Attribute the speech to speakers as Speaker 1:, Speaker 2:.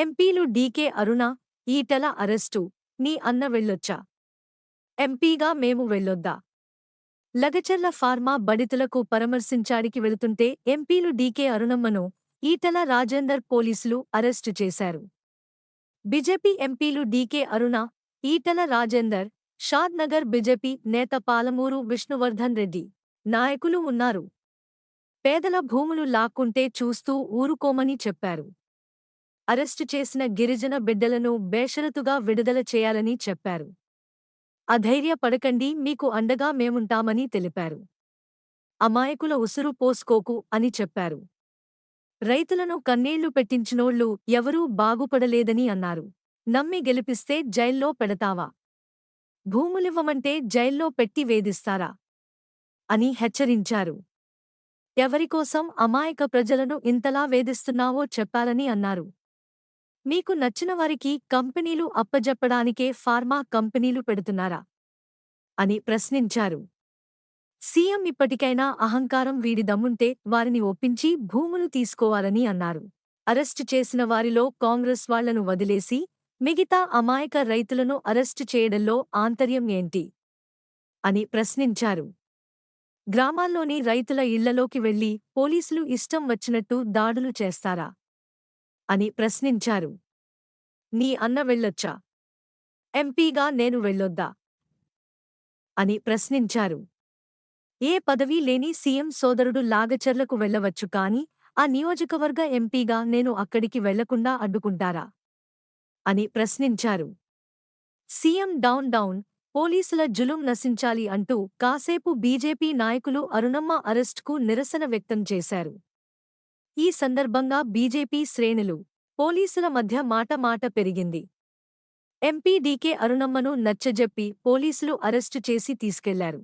Speaker 1: ఎంపీలు DK Aruna Etela arrest నీ అన్న వెళ్ళొచ్చా? ఎంపీగా మేము వెళ్ళొద్దా? లగచర్ల ఫార్మా బడితులకు పరామర్శించాడికి వెళుతుంటే ఎంపీలు డీకే అరుణమ్మను ఈటల రాజేందర్ పోలీసులు అరెస్టు చేశారు. బీజేపీ ఎంపీలు DK Aruna Etela Rajender Shadnagar BJP నేత పాలమూరు విష్ణువర్ధన్ రెడ్డి నాయకులు ఉన్నారు. పేదల భూములు లాక్కుంటే చూస్తూ ఊరుకోమని చెప్పారు. అరెస్టు చేసిన గిరిజన బిడ్డలను బేషరతుగా విడుదల చేయాలని చెప్పారు. అధైర్యపడకండి మీకు అండగా మేముంటామని తెలిపారు. అమాయకుల ఉసురు పోసుకోకు అని చెప్పారు. రైతులను కన్నీళ్ళు పెట్టించినోళ్ళు ఎవరూ బాగుపడలేదని అన్నారు. నమ్మి గెలిపిస్తే జైల్లో పెడతావా? భూములివ్వమంటే జైల్లో పెట్టి వేధిస్తారా? అని హెచ్చరించారు. ఎవరికోసం అమాయక ప్రజలను ఇంతలా వేధిస్తున్నావో చెప్పాలని అన్నారు. మీకు నచ్చిన వారికి కంపెనీలు అప్పజెప్పడానికే ఫార్మా కంపెనీలు పెడుతున్నారా? అని ప్రశ్నించారు. సీఎం ఇప్పటికైనా అహంకారం వీడి దమ్ముంటే వారిని ఒప్పించి భూములు తీసుకోవాలని అన్నారు. అరెస్టు చేసిన వారిలో కాంగ్రెస్ వాళ్ళను వదిలేసి మిగతా అమాయక రైతులను అరెస్టు చేయడంలో ఆంతర్యం ఏంటి? అని ప్రశ్నించారు. గ్రామాల్లోని రైతుల ఇళ్ళలోకి వెళ్ళి పోలీసులు ఇష్టం వచ్చినట్టు దాడులు చేస్తారా? అని ప్రశ్నించారు. నీ అన్న వెళ్ళొచ్చా? ఎంపీగా నేను వెళ్ళొద్దా అని ప్రశ్నించారు. ఏ పదవీ లేని సీఎం సోదరుడు లాగచర్లకు వెళ్ళవచ్చు కాని ఆ నియోజకవర్గ ఎంపీగా నేను అక్కడికి వెళ్ళకుండా అడ్డుకుంటారా అని ప్రశ్నించారు. సీఎం డౌన్ డౌన్ పోలీసుల జులుం నశించాలి అంటూ కాసేపు బీజేపీ నాయకులు అరుణమ్మ అరెస్టుకు నిరసన వ్యక్తం చేశారు. ఈ సందర్భంగా బీజేపీ శ్రేణులు పోలీసుల మధ్య మాట మాట పెరిగింది. ఎంపీ డీకే అరుణమ్మను నచ్చజెప్పి పోలీసులు అరెస్టు చేసి
Speaker 2: తీసుకెళ్ళారు.